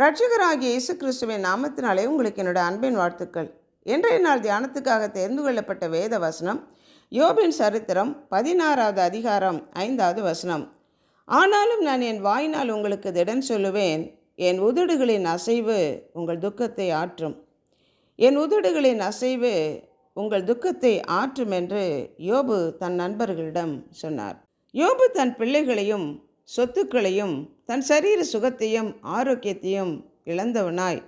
ரட்சகராகிய இயேசு கிறிஸ்துவின் நாமத்தினாலே உங்களுக்கு என்னோட அன்பின் வாழ்த்துக்கள். இன்றைய நாள் தியானத்துக்காக தேர்ந்து கொள்ளப்பட்ட வேத வசனம் யோபின் சரித்திரம் பதினாறாவது அதிகாரம் ஐந்தாவது வசனம். ஆனாலும் நான் என் வாயினால் உங்களுக்கு திடன் சொல்லுவேன். என் உதடுகளின் அசைவு உங்கள் துக்கத்தை ஆற்றும். என் உதடுகளின் அசைவு உங்கள் துக்கத்தை ஆற்றும் என்று யோபு தன் நண்பர்களிடம் சொன்னார். யோபு தன் பிள்ளைகளையும் சொத்துக்களையும் தன் சரீர சுகத்தையும் ஆரோக்கியத்தையும் இழந்தவனாய்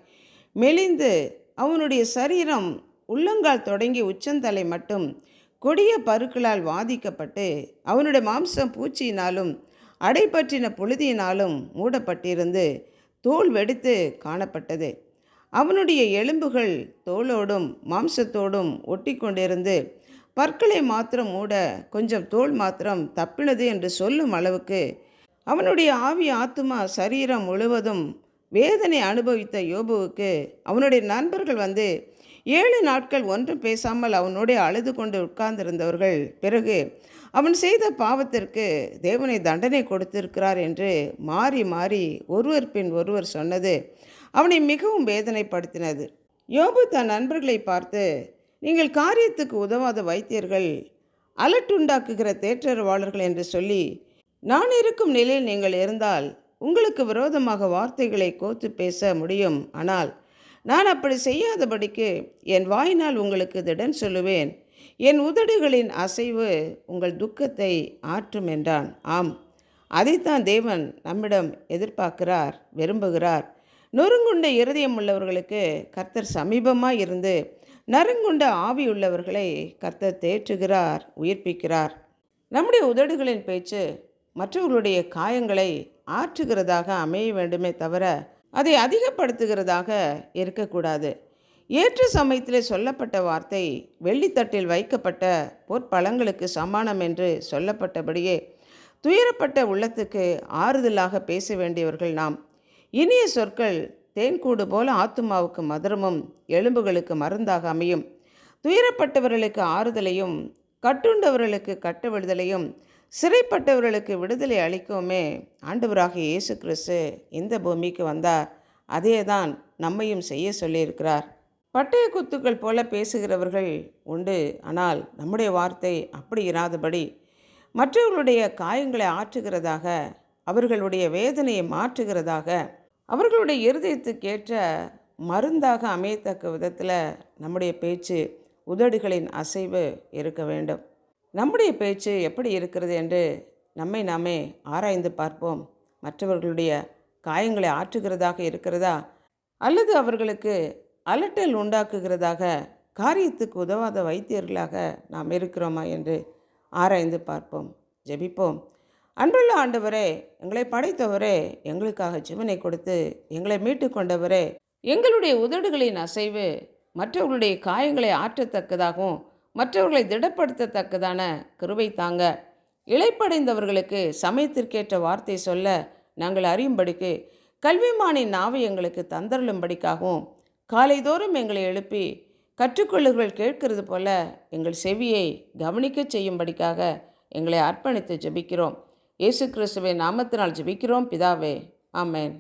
மெலிந்து அவனுடைய சரீரம் உள்ளங்கால் தொடங்கி உச்சந்தலை மட்டும் கொடிய பருக்களால் வாதிக்கப்பட்டு அவனுடைய மாம்சம் பூச்சியினாலும் அடைப்பற்றின புழுதியினாலும் மூடப்பட்டிருந்து தோல் வெடித்து காணப்பட்டது. அவனுடைய எலும்புகள் தோலோடும் மாம்சத்தோடும் ஒட்டி கொண்டிருந்து பற்களை மாத்திரம் மூட கொஞ்சம் தோல் மாத்திரம் தப்பினது என்று சொல்லும் அளவுக்கு அவனுடைய ஆவி ஆத்துமா சரீரம் முழுவதும் வேதனை அனுபவித்த யோபுவுக்கு அவனுடைய நண்பர்கள் வந்து ஏழு நாட்கள் ஒன்றும் பேசாமல் அவனோடு அழுது கொண்டு உட்கார்ந்திருந்தவர்கள் பிறகு அவன் செய்த பாவத்திற்கு தேவனை தண்டனை கொடுத்திருக்கிறார் என்று மாறி மாறி ஒருவர் பின் ஒருவர் சொன்னது அவனை மிகவும் வேதனைப்படுத்தினது. யோபு தன் நண்பர்களை பார்த்து நீங்கள் காரியத்துக்கு உதவாத வைத்தியர்கள் அலட்டுண்டாக்குகிற தேற்றரவாளர்கள் என்று சொல்லி நான் இருக்கும் நிலையில் நீங்கள் இருந்தால் உங்களுக்கு விரோதமாக வார்த்தைகளை கோத்து பேச முடியும். ஆனால் நான் அப்படி செய்யாதபடிக்கு என் வாயினால் உங்களுக்கு திடன் சொல்லுவேன். என் உதடுகளின் அசைவு உங்கள் துக்கத்தை ஆற்றும் என்றான். ஆம் அதைத்தான் தேவன் நம்மிடம் எதிர்பார்க்கிறார் விரும்புகிறார். நொறுங்குண்ட இருதயம் உள்ளவர்களுக்கு கர்த்தர் சமீபமாக இருந்து நறுங்குண்ட ஆவி உள்ளவர்களை கர்த்தர் தேற்றுகிறார் உயிர்ப்பிக்கிறார். நம்முடைய உதடுகளின் பேச்சு மற்றவர்களுடைய காயங்களை ஆற்றுகிறதாக அமைய வேண்டுமே தவிர அதை அதிகப்படுத்துகிறதாக இருக்கக்கூடாது. ஏற்ற சமயத்தில் சொல்லப்பட்ட வார்த்தை வெள்ளித்தட்டில் வைக்கப்பட்ட பொற்பழங்களுக்கு சமானம் என்று சொல்லப்பட்டபடியே துயரப்பட்ட உள்ளத்துக்கு ஆறுதலாக பேச வேண்டியவர்கள் நாம். இனிய சொற்கள் தேன்கூடு போல ஆத்துமாவுக்கு மதுரமும் எலும்புகளுக்கு மருந்தாக அமையும். துயரப்பட்டவர்களுக்கு ஆறுதலையும் கட்டுண்டவர்களுக்கு கட்ட விடுதலையும் சிறைப்பட்டவர்களுக்கு விடுதலை அளிக்கவுமே ஆண்டவராக இயேசு கிறிஸ்து இந்த பூமிக்கு வந்தார். அதே தான் நம்மையும் செய்ய சொல்லியிருக்கிறார். பட்டய குத்துக்கள் போல பேசுகிறவர்கள் உண்டு. ஆனால் நம்முடைய வார்த்தை அப்படி இராதபடி மற்றவர்களுடைய காயங்களை ஆற்றுகிறதாக அவர்களுடைய வேதனையை மாற்றுகிறதாக அவர்களுடைய இருதயத்துக்கேற்ற மருந்தாக அமையத்தக்க விதத்தில் நம்முடைய பேச்சு உதடுகளின் அசைவு இருக்க வேண்டும். நம்முடைய பேச்சு எப்படி இருக்கிறது என்று நம்மை நாமே ஆராய்ந்து பார்ப்போம். மற்றவர்களுடைய காயங்களை ஆற்றுகிறதாக இருக்கிறதா? அல்லது அவர்களுக்கு அலட்டல் உண்டாக்குகிறதாக காரியத்துக்கு உதவாத வைத்தியர்களாக நாம் இருக்கிறோமா என்று ஆராய்ந்து பார்ப்போம். ஜெபிப்போம். அன்புள்ள ஆண்டவரே எங்களை படைத்தவரே எங்களுக்காக ஜீவனை கொடுத்து எங்களை மீட்டு கொண்டவரே எங்களுடைய உதடுகளின் அசைவு மற்றவர்களுடைய காயங்களை ஆற்றத்தக்கதாகவும் மற்றவர்களை திடப்படுத்தத்தக்கதான கிருபை தாங்க. இழைப்படைந்தவர்களுக்கு சமயத்திற்கேற்ற வார்த்தை சொல்ல நாங்கள் அறியும்படிக்கு கல்விமானின் நாவை எங்களுக்கு தந்தருளும்படிக்காகவும் காலைதோறும் எங்களை எழுப்பி கற்றுக்கொள்ளுகள் கேட்கிறது போல எங்கள் செவியை கவனிக்கச் செய்யும்படிக்காக எங்களை அர்ப்பணித்து ஜெபிக்கிறோம். இயேசு கிறிஸ்துவின் நாமத்தினால் ஜெபிக்கிறோம். பிதாவே ஆமேன்.